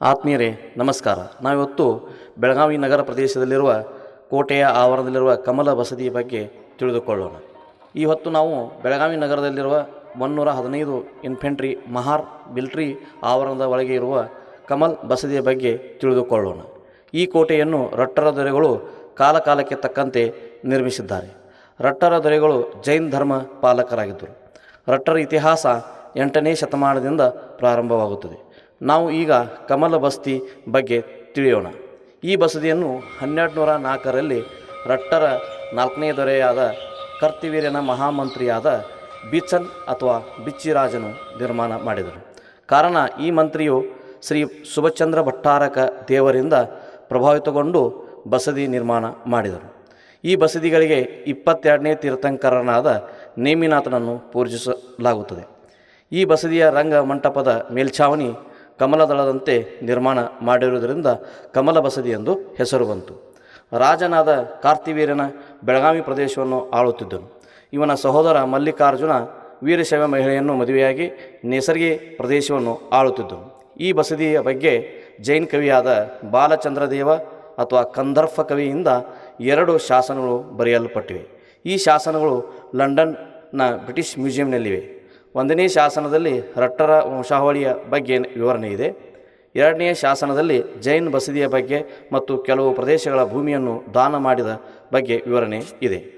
ಆತ್ಮೀಯರೇ, ನಮಸ್ಕಾರ. ನಾವಿವತ್ತು ಬೆಳಗಾವಿ ನಗರ ಪ್ರದೇಶದಲ್ಲಿರುವ ಕೋಟೆಯ ಆವರಣದಲ್ಲಿರುವ ಕಮಲ ಬಸದಿಯ ಬಗ್ಗೆ ತಿಳಿದುಕೊಳ್ಳೋಣ. ಈ ಹೊತ್ತು ನಾವು ಬೆಳಗಾವಿ ನಗರದಲ್ಲಿರುವ ಒನ್ನೂರ ಹದಿನೈದು ಇನ್ಫೆಂಟ್ರಿ ಮಹಾರ್ ಮಿಲ್ಟ್ರಿ ಆವರಣದ ಒಳಗೆ ಇರುವ ಕಮಲ್ ಬಸದಿಯ ಬಗ್ಗೆ ತಿಳಿದುಕೊಳ್ಳೋಣ. ಈ ಕೋಟೆಯನ್ನು ರಟ್ಟರ ದೊರೆಗಳು ಕಾಲಕಾಲಕ್ಕೆ ತಕ್ಕಂತೆ ನಿರ್ಮಿಸಿದ್ದಾರೆ. ರಟ್ಟರ ದೊರೆಗಳು ಜೈನ್ ಧರ್ಮ ಪಾಲಕರಾಗಿದ್ದರು. ರಟ್ಟರ ಇತಿಹಾಸ ಎಂಟನೇ ಶತಮಾನದಿಂದ ಪ್ರಾರಂಭವಾಗುತ್ತದೆ. ನಾವು ಈಗ ಕಮಲ ಬಸ್ತಿ ಬಗ್ಗೆ ತಿಳಿಯೋಣ. ಈ ಬಸದಿಯನ್ನು ಹನ್ನೆರಡು ನೂರ ನಾಲ್ಕರಲ್ಲಿ ರಟ್ಟರ ನಾಲ್ಕನೇ ದೊರೆಯಾದ ಕರ್ತಿವೀರ್ಯನ ಮಹಾಮಂತ್ರಿಯಾದ ಬಿಚನ್ ಅಥವಾ ಬಿಚ್ಚಿರಾಜನು ನಿರ್ಮಾಣ ಮಾಡಿದರು. ಕಾರಣ ಈ ಮಂತ್ರಿಯು ಶ್ರೀ ಸುಭಚಂದ್ರ ಭಟ್ಟಾರಕ ದೇವರಿಂದ ಪ್ರಭಾವಿತಗೊಂಡು ಬಸದಿ ನಿರ್ಮಾಣ ಮಾಡಿದರು. ಈ ಬಸದಿಗಳಿಗೆ ಇಪ್ಪತ್ತೆರಡನೇ ತೀರ್ಥಂಕರನಾದ ನೇಮಿನಾಥನನ್ನು ಪೂಜಿಸಲಾಗುತ್ತದೆ. ಈ ಬಸದಿಯ ರಂಗ ಮಂಟಪದ ಮೇಲ್ಛಾವಣಿ ಕಮಲದಳದಂತೆ ನಿರ್ಮಾಣ ಮಾಡಿರುವುದರಿಂದ ಕಮಲ ಬಸದಿ ಎಂದು ಹೆಸರು ಬಂತು. ರಾಜನಾದ ಕಾರ್ತಿವೀರನ ಬೆಳಗಾವಿ ಪ್ರದೇಶವನ್ನು ಆಳುತ್ತಿದ್ದನು. ಇವನ ಸಹೋದರ ಮಲ್ಲಿಕಾರ್ಜುನ ವೀರಶೈವ ಮಹಿಳೆಯನ್ನು ಮದುವೆಯಾಗಿ ನೇಸರ್ಗಿ ಪ್ರದೇಶವನ್ನು ಆಳುತ್ತಿದ್ದನು. ಈ ಬಸದಿಯ ಬಗ್ಗೆ ಜೈನ್ ಕವಿಯಾದ ಬಾಲಚಂದ್ರದೇವ ಅಥವಾ ಕಂದರ್ಫ ಕವಿಯಿಂದ ಎರಡು ಶಾಸನಗಳು ಬರೆಯಲ್ಪಟ್ಟಿವೆ. ಈ ಶಾಸನಗಳು ಲಂಡನ್ನ ಬ್ರಿಟಿಷ್ ಮ್ಯೂಸಿಯಂನಲ್ಲಿವೆ. ಒಂದನೇ ಶಾಸನದಲ್ಲಿ ರಟ್ಟರ ವಂಶಾವಳಿಯ ಬಗ್ಗೆ ವಿವರಣೆ ಇದೆ. ಎರಡನೆಯ ಶಾಸನದಲ್ಲಿ ಜೈನ್ ಬಸದಿಯ ಬಗ್ಗೆ ಮತ್ತು ಕೆಲವು ಪ್ರದೇಶಗಳ ಭೂಮಿಯನ್ನು ದಾನ ಮಾಡಿದ ಬಗ್ಗೆ ವಿವರಣೆ ಇದೆ.